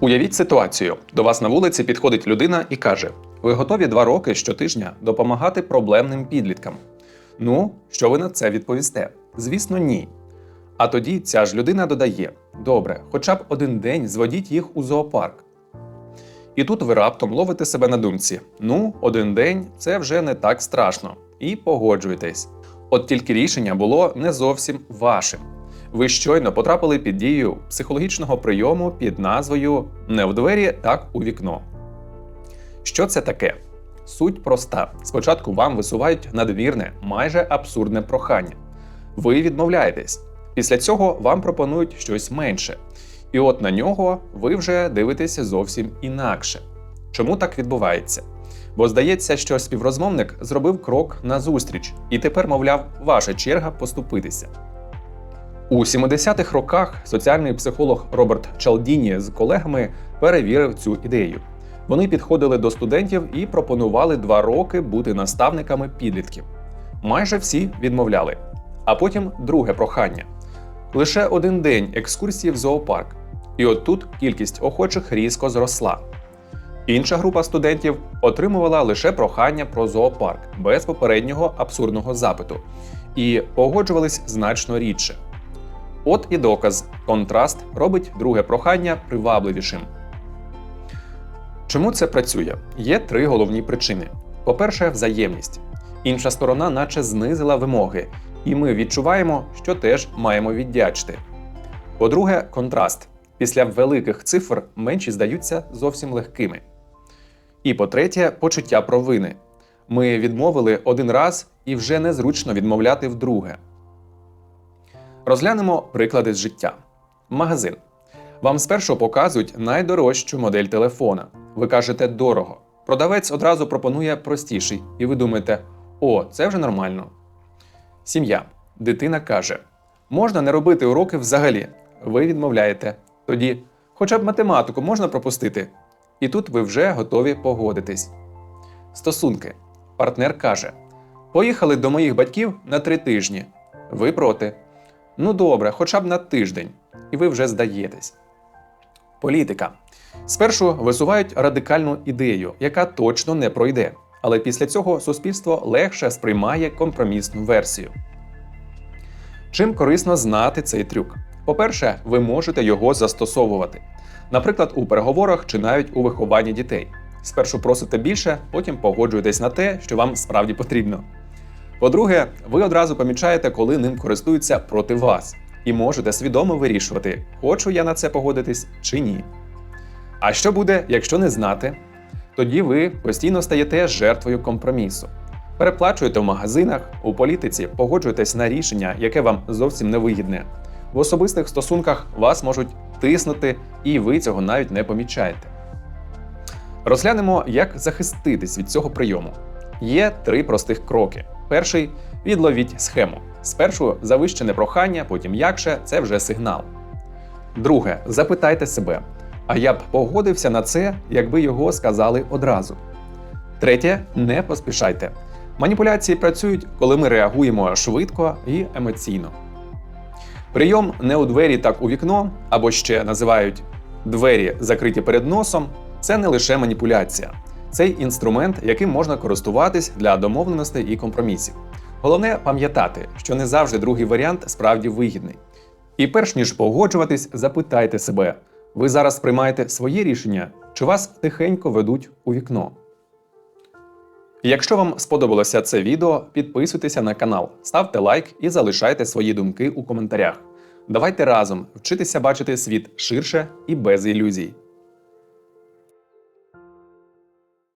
Уявіть ситуацію: до вас на вулиці підходить людина і каже: Ви готові два роки щотижня допомагати проблемним підліткам? Ну, що ви на це відповісте? Звісно, ні. А тоді ця ж людина додає: Добре, хоча б один день зводіть їх у зоопарк. І тут ви раптом ловите себе на думці: ну, один день це вже не так страшно, і погоджуєтесь. От тільки рішення було не зовсім вашим. Ви щойно потрапили під дію психологічного прийому під назвою Не в двері, так у вікно. Що це таке? Суть проста: спочатку вам висувають надмірне, майже абсурдне прохання. Ви відмовляєтесь. Після цього вам пропонують щось менше. І от на нього ви вже дивитеся зовсім інакше. Чому так відбувається? Бо здається, що співрозмовник зробив крок назустріч, і тепер, мовляв, ваша черга поступитися. У 70-х роках соціальний психолог Роберт Чалдіні з колегами перевірив цю ідею. Вони підходили до студентів і пропонували два роки бути наставниками підлітків. Майже всі відмовляли. А потім друге прохання: лише один день екскурсії в зоопарк. І от тут кількість охочих різко зросла. Інша група студентів отримувала лише прохання про зоопарк без попереднього абсурдного запиту і погоджувались значно рідше. От і доказ: контраст робить друге прохання привабливішим. Чому це працює? Є три головні причини: по-перше, взаємність. Інша сторона, наче знизила вимоги, і ми відчуваємо, що теж маємо віддячити. По-друге, контраст. Після великих цифр менші здаються зовсім легкими. І по-третє, почуття провини. Ми відмовили один раз і вже незручно відмовляти вдруге. Розглянемо приклади з життя. Магазин. Вам спершу показують найдорожчу модель телефона. Ви кажете дорого. Продавець одразу пропонує простіший, і ви думаєте: о, це вже нормально. Сім'я. Дитина каже: можна не робити уроки взагалі. Ви відмовляєте. Тоді, хоча б математику можна пропустити. І тут ви вже готові погодитись. Стосунки. Партнер каже: Поїхали до моїх батьків на три тижні. Ви проти. Ну добре, хоча б на тиждень. І ви вже здаєтесь. Політика. Спершу висувають радикальну ідею, яка точно не пройде. Але після цього суспільство легше сприймає компромісну версію. Чим корисно знати цей трюк? По-перше, ви можете його застосовувати. Наприклад, у переговорах чи навіть у вихованні дітей. Спершу просите більше, потім погоджуєтесь на те, що вам справді потрібно. По-друге, ви одразу помічаєте, коли ним користуються проти вас, і можете свідомо вирішувати, хочу я на це погодитись чи ні. А що буде, якщо не знати? Тоді ви постійно стаєте жертвою компромісу. Переплачуєте в магазинах, у політиці погоджуєтесь на рішення, яке вам зовсім не вигідне. В особистих стосунках вас можуть тиснути, і ви цього навіть не помічаєте. Розглянемо, як захиститись від цього прийому. Є три простих кроки. Перший відловіть схему. Спершу завищене прохання, потім якше це вже сигнал. Друге, запитайте себе, а я б погодився на це, якби його сказали одразу. Третє, не поспішайте. Маніпуляції працюють, коли ми реагуємо швидко і емоційно. Прийом не у двері, так у вікно, або ще називають двері закриті перед носом. Це не лише маніпуляція, це інструмент, яким можна користуватись для домовленостей і компромісів. Головне пам'ятати, що не завжди другий варіант справді вигідний. І перш ніж погоджуватись, запитайте себе: ви зараз приймаєте своє рішення, чи вас тихенько ведуть у вікно? Якщо вам сподобалося це відео, підписуйтеся на канал, ставте лайк і залишайте свої думки у коментарях. Давайте разом вчитися бачити світ ширше і без ілюзій.